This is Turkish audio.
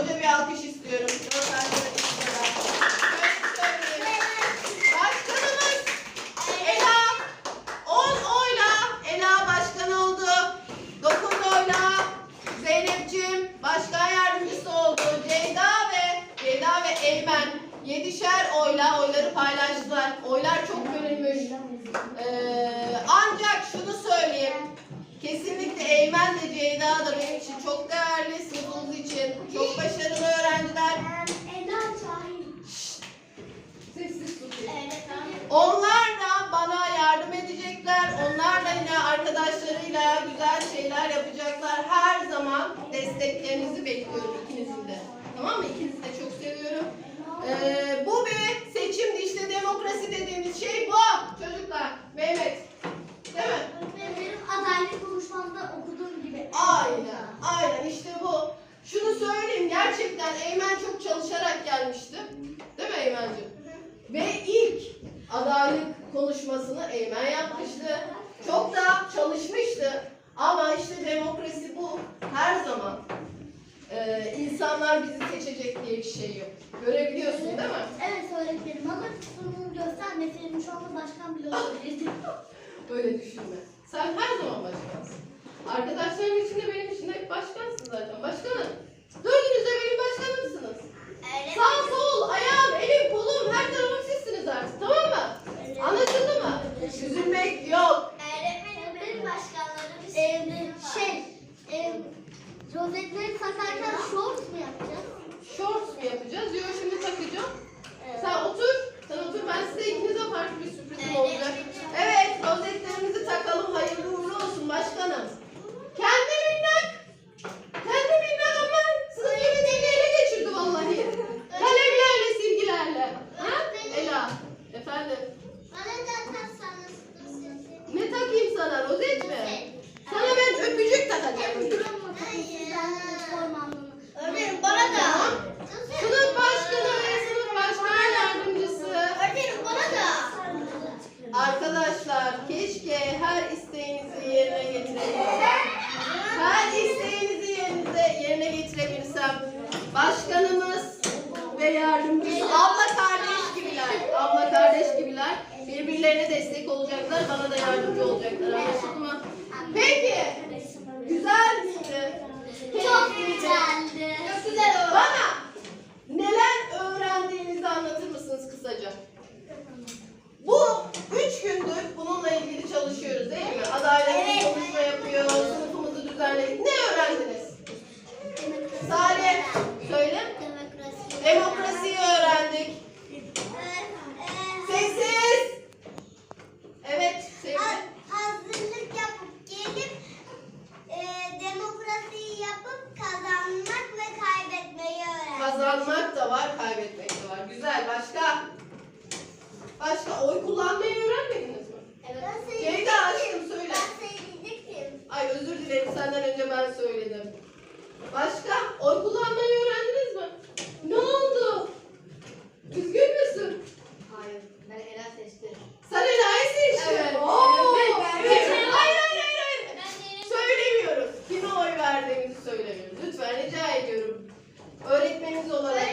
Koca bir alkış istiyorum. Dört Başkanımız Ela 10 oyla Ela başkan oldu. 9 oyla Zeynep'ciğim başkan yardımcısı oldu. Ceyda ve Ceyda ve Eymen yedişer oyla oyları paylaştılar. Oylar çok bölünmüş. Ee, ancak şunu söyleyeyim. Kesinlikle Eymen de Ceyda da benim için çok değerli. Sınıf yapacaklar. Her zaman desteklerinizi bekliyorum ikinizin de. Tamam mı? İkinizi de çok seviyorum. Ee, bu bir seçimdi. İşte demokrasi dediğimiz şey bu. Çocuklar. Mehmet. Değil mi? Benim adaylık konuşmamda okuduğum gibi. Aynen. Aynen işte bu. Şunu söyleyeyim. Gerçekten Eymen çok çalışarak gelmişti. Değil mi Eymen'ciğim? Ve ilk adaylık konuşmasını Eymen yapmıştı. Çok da çalışmıştı. Ama işte demokrasi bu. Her zaman e, insanlar bizi seçecek diye bir şey yok. Görebiliyorsun değil mi? Evet öğretmenim ama sunumu göstermeseydim şu anda başkan bile olabilirdim. Öyle düşünme. Sen her zaman başkansın. Arkadaşlarım içinde benim için de hep başkansın zaten. Başkanım. Dördünüz de benim başkanımsınız. Sağ sol, ayağım, elim, kolum her tarafım sizsiniz artık. Tamam mı? Anlaşıldı mı? Üzülmek yok. Öğretmenim benim başkanlarım ee, şey e, rozetleri takarken short mu yapacağız? Shorts mu yapacağız? Yok şimdi takacağım. Sen otur. Sen otur. Ben size ikinize farklı bir sürprizim olacak. Evet, rozetlerimizi takalım. Hayırlı uğurlu olsun başkanım. Kendi minnak. Kendi minnak ama sınıf yönetimi ele geçirdi vallahi. Kalemlerle, silgilerle. Ha? Ela. Efendim. Bana da taksanız dosyası. Ne takayım sana? Rozet mi? Sana ben öpücük takacağım. Öğretmenim bana da. Tamam. Sınıf başkanı ve sınıf başkan yardımcısı. Öğretmenim bana da. Arkadaşlar keşke her isteğinizi yerine getirebilsem. Her isteğinizi yerinize, yerine getirebilsem. Başkanımız ve yardımcısı abla kardeş gibiler. Abla kardeş gibiler. Birbirlerine destek olacaklar. Bana da yardımcı olacaklar. Anlaşıldı mı? Peki. Güzel miydi? Çok Keyifliydi. güzeldi. Çok güzel oldu. Bana neler öğrendiğinizi anlatır mısınız kısaca? Bu üç gündür bununla ilgili çalışıyoruz değil mi? Adayla ilgili Evet. konuşma yapıyor, sınıfımızı düzenledik. Ne öğrendiniz? Salih, söyle. Demokrasi. Demokrasiyi öğrendik. Sessiz. Evet, sevgili. Hazırlık yapıp gelip e, demokrasiyi yapıp kazanmak ve kaybetmeyi öğrendik. Kazanmak da var, kaybetmek senden önce ben söyledim. Başka? Oy kullanmayı öğrendiniz mi? Ne oldu? Üzgün müsün? Hayır. Ben Ela seçtim. Sen Ela'yı seçtin. Evet. Oo. Ben, ben, ben, ben. Hayır hayır hayır. hayır. Söylemiyoruz. Kime oy verdiğimizi söylemiyoruz. Lütfen rica ediyorum. Öğretmeniniz olarak.